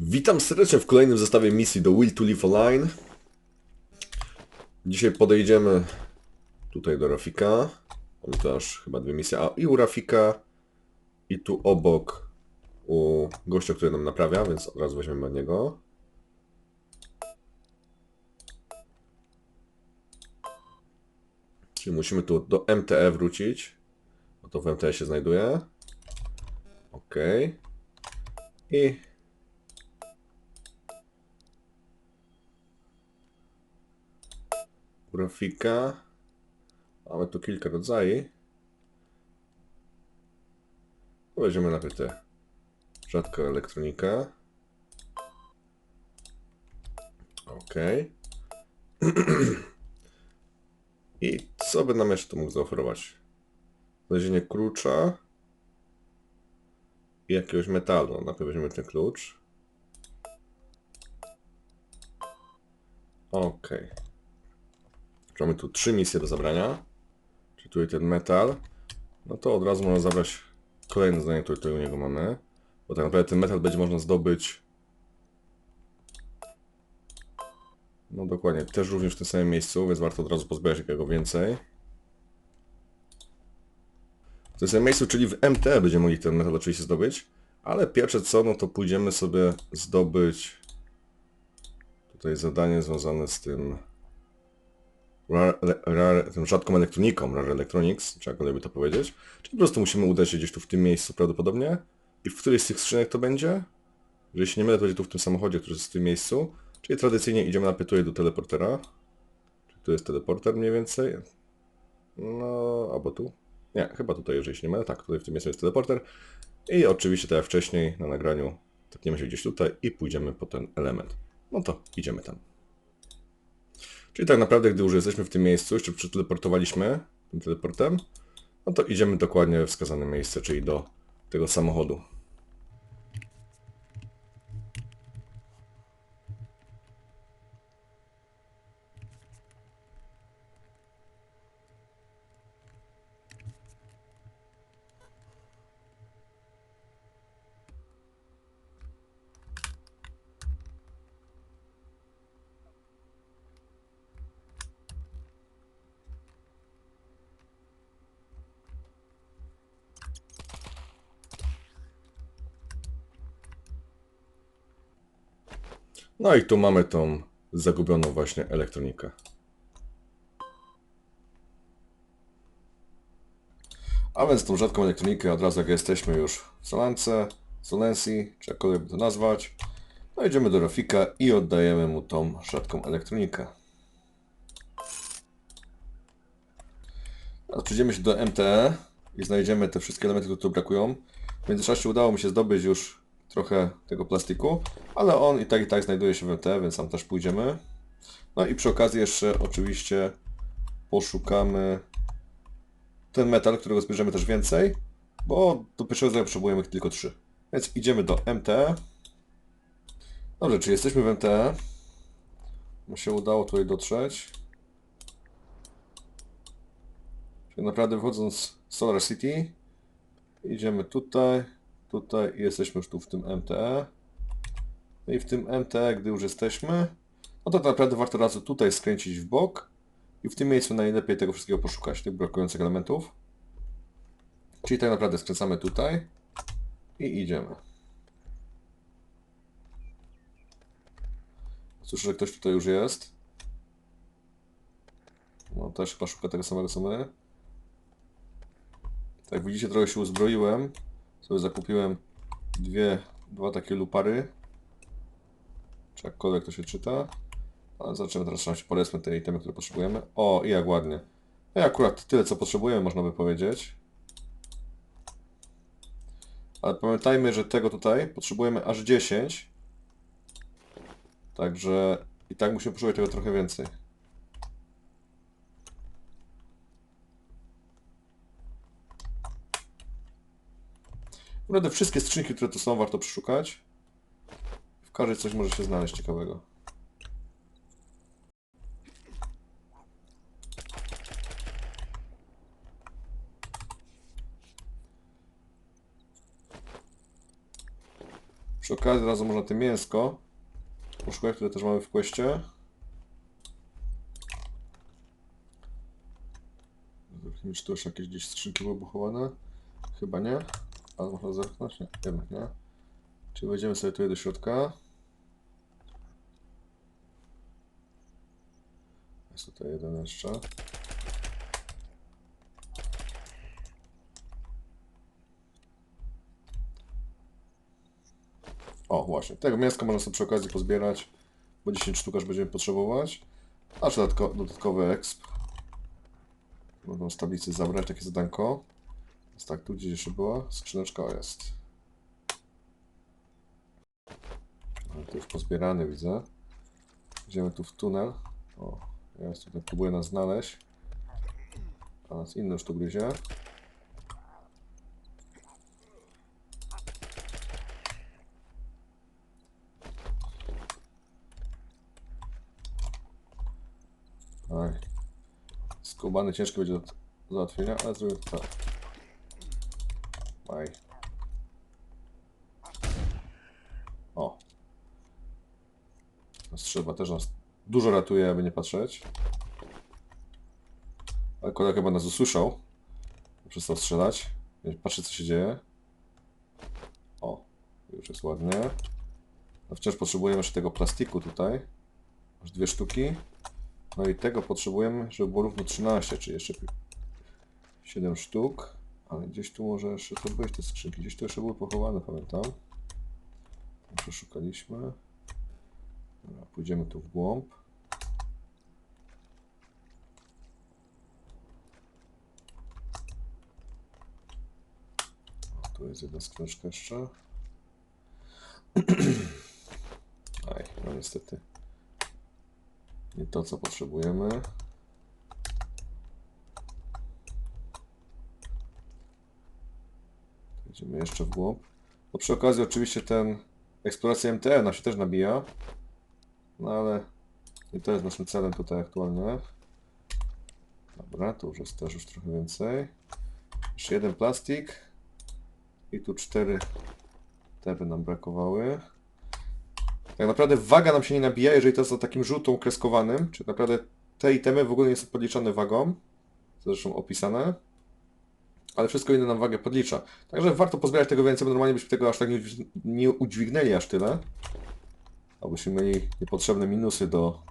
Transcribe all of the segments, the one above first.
Witam serdecznie w kolejnym zestawie misji do Will to Live Online. Dzisiaj podejdziemy tutaj do Rafika. Tu aż chyba dwie misje. A i u Rafika i tu obok u gościa, który nam naprawia, więc od razu weźmiemy od niego. Czyli musimy tu do MTE wrócić. Bo to w MTE się znajduje. Ok. I grafika. Mamy tu kilka rodzajów. Weźmiemy najpierw tę rzadką elektronikę. Ok. I co by nam jeszcze tu mógł zaoferować? Znalezienie klucza i jakiegoś metalu. Najpierw weźmiemy ten klucz. Okej. Mamy tu trzy misje do zabrania. Czyli tutaj ten metal. No to od razu można zabrać kolejne zdanie, które tutaj u niego mamy. Bo tak naprawdę ten metal będzie można zdobyć. No dokładnie, też również w tym samym miejscu, więc warto od razu pozbierać jakiego więcej. W tym samym miejscu, czyli w MT będziemy mogli ten metal oczywiście zdobyć. Ale pierwsze co, no to pójdziemy sobie zdobyć tutaj zadanie związane z tym rare, rare, tą rzadką elektroniką, Rare Electronics, czy jakkolwiek to powiedzieć. Czyli po prostu musimy udać się gdzieś tu w tym miejscu prawdopodobnie. I w którejś z tych skrzynek to będzie? Jeżeli się nie mylę, to będzie tu w tym samochodzie, który jest w tym miejscu. Czyli tradycyjnie idziemy na tutaj do teleportera. Czy tu jest teleporter mniej więcej? No, albo tu. Nie, chyba tutaj, jeżeli się nie mylę. Tak, tutaj w tym miejscu jest teleporter. I oczywiście, tak jak wcześniej na nagraniu, topniemy się gdzieś tutaj i pójdziemy po ten element. No to idziemy tam. Czyli tak naprawdę, gdy już jesteśmy w tym miejscu, jeszcze przeteleportowaliśmy tym teleportem, no to idziemy dokładnie w wskazane miejsce, czyli do tego samochodu. No i tu mamy tą zagubioną właśnie elektronikę. A więc tą rzadką elektronikę od razu jak jesteśmy już w Solence, Solensi, czy jakkolwiek by to nazwać, no idziemy do Rafika i oddajemy mu tą rzadką elektronikę. Teraz przejdziemy się do MTE i znajdziemy te wszystkie elementy, które tu brakują. W międzyczasie udało mi się zdobyć już trochę tego plastiku, ale on i tak i tak znajduje się w MTE, więc tam też pójdziemy. No i przy okazji jeszcze oczywiście poszukamy ten metal, którego zbierzemy też więcej, bo do pierwszego zdania potrzebujemy tylko trzy. Więc idziemy do MTE. Dobrze, czy jesteśmy w MTE? Mi się udało tutaj dotrzeć. Czyli naprawdę wychodząc z Solar City, idziemy tutaj, tutaj jesteśmy już tu w tym MTE. No i w tym MTE, gdy już jesteśmy, no to tak naprawdę warto razu tutaj skręcić w bok i w tym miejscu najlepiej tego wszystkiego poszukać, tych brakujących elementów. Czyli tak naprawdę skręcamy tutaj i idziemy. Słyszę, że ktoś tutaj już jest. No też chyba szuka tego samego co my. Tak widzicie, trochę się uzbroiłem. Sobie zakupiłem dwie, dwa takie lupary. Czy jakkolwiek to się czyta. Ale zobaczymy teraz, czy polecmy te itemy, które potrzebujemy. O, i jak ładnie. No i akurat tyle, co potrzebujemy, można by powiedzieć. Ale pamiętajmy, że tego tutaj potrzebujemy aż 10. Także i tak musimy potrzebować tego trochę więcej. Naprawdę wszystkie skrzynki, które tu są, warto przeszukać. W każdej coś może się znaleźć ciekawego. Przy okazji razu można to mięsko poszukać, które też mamy w kwestie. Zobaczymy, czy tu jeszcze jakieś gdzieś skrzynki były pochowane. Chyba nie, ale można zerknąć. Nie, jednak nie. Czyli wejdziemy sobie tutaj do środka. Jest tutaj jeden jeszcze. O, właśnie. Tego mięska można sobie przy okazji pozbierać, bo 10 sztuk aż będziemy potrzebować. Aż dodatko, dodatkowy exp. Mogą z tablicy zabrać takie zadanko. Więc tak, tu gdzieś jeszcze była skrzyneczka, o jest. Ale to już pozbierany widzę. Idziemy tu w tunel. O, jest tutaj, próbuję nas znaleźć. A nas inny już tu gryzie. Skubany ciężki będzie do załatwienia, ale zrobię tak. Aj. O. Strzelba też nas dużo ratuje, aby nie patrzeć. Ale kolega chyba nas usłyszał. Przestał strzelać. Patrzę co się dzieje. O, już jest ładnie. No wciąż potrzebujemy jeszcze tego plastiku tutaj. Aż dwie sztuki. No i tego potrzebujemy, żeby było równo 13, czyli jeszcze 7 sztuk. Ale gdzieś tu może jeszcze to były te skrzynki. Gdzieś tu jeszcze były pochowane, pamiętam. Tam przeszukaliśmy. Dobra, pójdziemy tu w głąb. Tu jest jedna skrzyneczka jeszcze. Aj, no niestety. Nie to, co potrzebujemy. Idziemy jeszcze w głąb. No przy okazji oczywiście ten eksploracja MTE nam się też nabija. No ale nie to jest naszym celem tutaj aktualnie. Dobra, tu już jest też już trochę więcej. Jeszcze jeden plastik. I tu cztery te by nam brakowały. Tak naprawdę waga nam się nie nabija, jeżeli to jest o takim żółtą kreskowanym, czy naprawdę te itemy w ogóle nie są podliczane wagą, zresztą opisane, ale wszystko inne nam wagę podlicza. Także warto pozbierać tego więcej, bo normalnie byśmy tego aż tak nie, nie udźwignęli aż tyle, abyśmy mieli niepotrzebne minusy do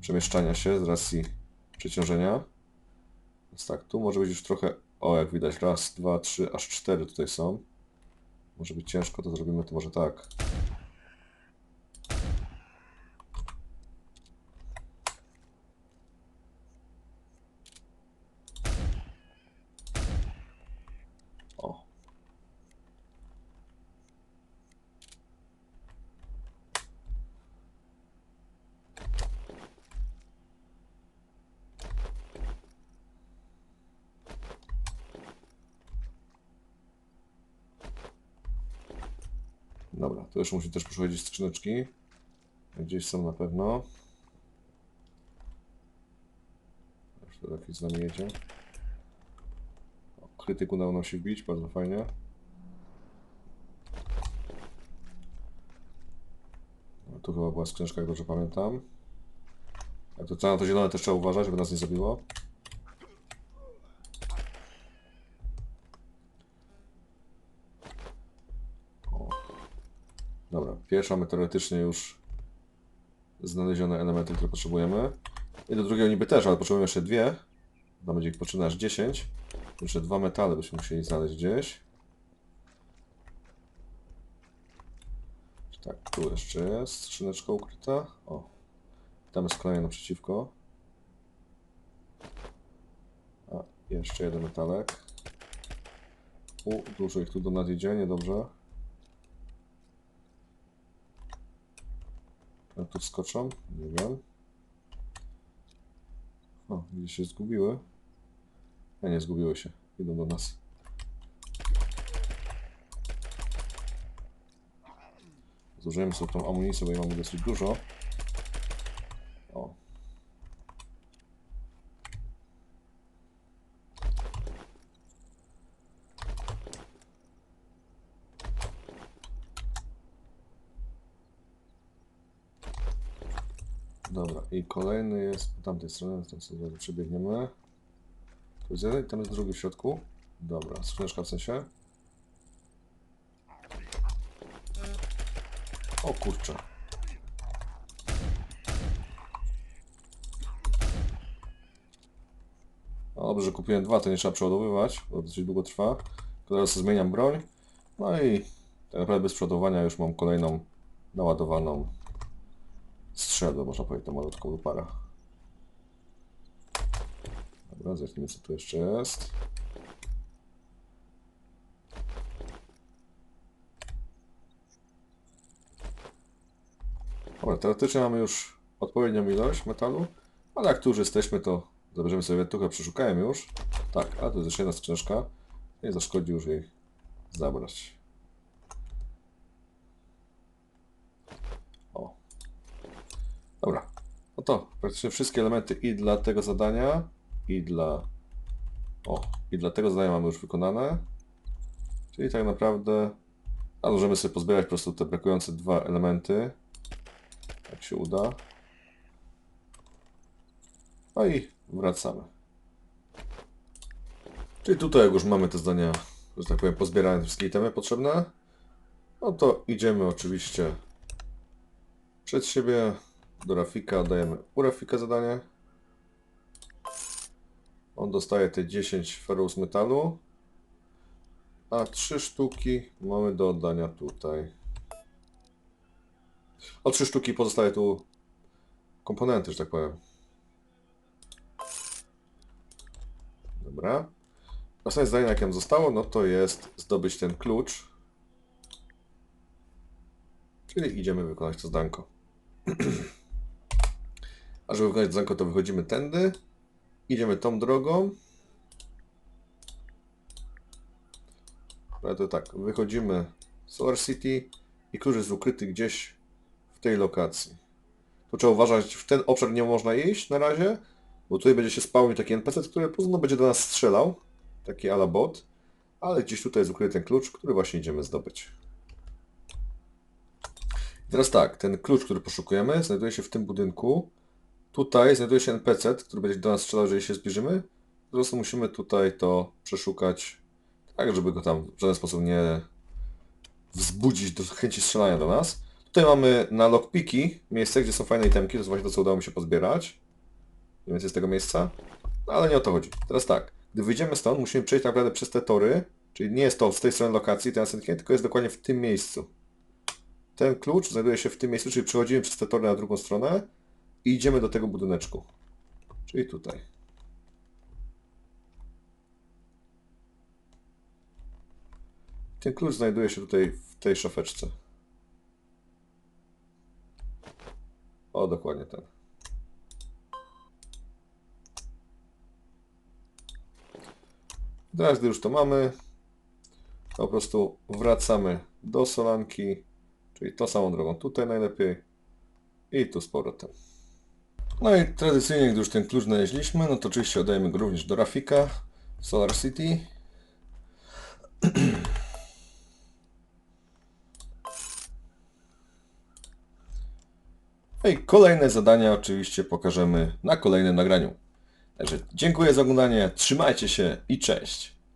przemieszczania się z racji przeciążenia. Więc tak, tu może być już trochę, o jak widać, raz, dwa, trzy, aż cztery tutaj są. Może być ciężko, to zrobimy to może tak. O. Dobra, to już musi też przychodzić skrzyneczki. Gdzieś są na pewno. Już to jakiś z nami jedzie. O, krytyk udało nam się wbić, bardzo fajnie. No, tu chyba była skrzyneczka, jak dobrze pamiętam. Jak to, na to zielone też trzeba uważać, żeby nas nie zabiło. O. Dobra, pierwsza mamy teoretycznie już znalezione elementy, które potrzebujemy. I do drugiego niby też, ale potrzebujemy jeszcze dwie. Tam będzie ich potrzebne aż 10. Jeszcze dwa metale byśmy musieli znaleźć gdzieś. Tak, tu jeszcze jest skrzyneczka ukryta. O, tam jest kolejna naprzeciwko. A, jeszcze jeden metalek. U, dużo ich tu do nas idzie, niedobrze. A tu skoczą? Nie wiem. O, gdzieś się zgubiły. A nie, zgubiły się. Idą do nas. Zużyjemy sobie tą amunicję, bo jej mamy dosyć dużo. O. Dobra, i kolejny jest po tamtej stronie, tam sobie przebiegniemy. Tu jest jeden, tam jest drugi w środku. Dobra, skrzyneczka w sensie. O kurczę. Dobrze, kupiłem dwa, to nie trzeba przeładowywać, bo dosyć długo trwa. Teraz zmieniam broń. No i tak naprawdę bez przeładowania już mam kolejną naładowaną strzelbę, można powiedzieć, tą malutką lupara. Dobra, zacznijmy co tu jeszcze jest. Dobra, teoretycznie mamy już odpowiednią ilość metalu, ale jak tu już jesteśmy, to zabierzemy sobie trochę, przeszukałem już. Tak, a to jest jeszcze jedna skrzyneczka. Nie zaszkodzi już jej zabrać. O. Dobra. No to praktycznie wszystkie elementy i dla tego zadania, i dla. O, i dla tego zadania mamy już wykonane. Czyli tak naprawdę. A możemy sobie pozbierać po prostu te brakujące dwa elementy. Jak się uda. No i wracamy. Czyli tutaj jak już mamy te zdania, że tak powiem, pozbierane wszystkie itemy potrzebne, no to idziemy oczywiście przed siebie do Rafika, dajemy u Rafika zadanie. On dostaje te 10 ferrous metalu, a 3 sztuki mamy do oddania tutaj. O 3 sztuki pozostaje tu komponenty, że tak powiem. Dobra. Ostatnie zdanie, jakie nam zostało, no to jest zdobyć ten klucz. Czyli idziemy wykonać to zdanko. A żeby wykonać zdanko, to wychodzimy tędy. Idziemy tą drogą. Ale to tak, wychodzimy z Solar City i klucz jest ukryty gdzieś w tej lokacji. Tu trzeba uważać, w ten obszar nie można iść na razie, bo tutaj będzie się spawnił taki NPC, który późno będzie do nas strzelał. Taki ala bot. Ale gdzieś tutaj jest ukryty ten klucz, który właśnie idziemy zdobyć. I teraz tak, ten klucz, który poszukujemy, znajduje się w tym budynku. Tutaj znajduje się NPC, który będzie do nas strzelał, jeżeli się zbliżymy. Po prostu musimy tutaj to przeszukać, tak żeby go tam w żaden sposób nie wzbudzić do chęci strzelania do nas. Tutaj mamy na lockpiki miejsce, gdzie są fajne itemki, to jest właśnie to, co udało mi się pozbierać. Nie więcej z tego miejsca. No, ale nie o to chodzi. Teraz tak, gdy wyjdziemy stąd, musimy przejść tak naprawdę przez te tory, czyli nie jest to z tej strony lokacji, ten następnie, tylko jest dokładnie w tym miejscu. Ten klucz znajduje się w tym miejscu, czyli przechodzimy przez te tory na drugą stronę i idziemy do tego budyneczku. Czyli tutaj. Ten klucz znajduje się tutaj w tej szafeczce. O, dokładnie ten. Teraz, gdy już to mamy, to po prostu wracamy do solanki, czyli tą samą drogą tutaj najlepiej i tu z powrotem. No i tradycyjnie, gdy już ten klucz znaleźliśmy, no to oczywiście oddajemy go również do Rafika Solar City. No i kolejne zadania oczywiście pokażemy na kolejnym nagraniu. Także dziękuję za oglądanie, trzymajcie się i cześć!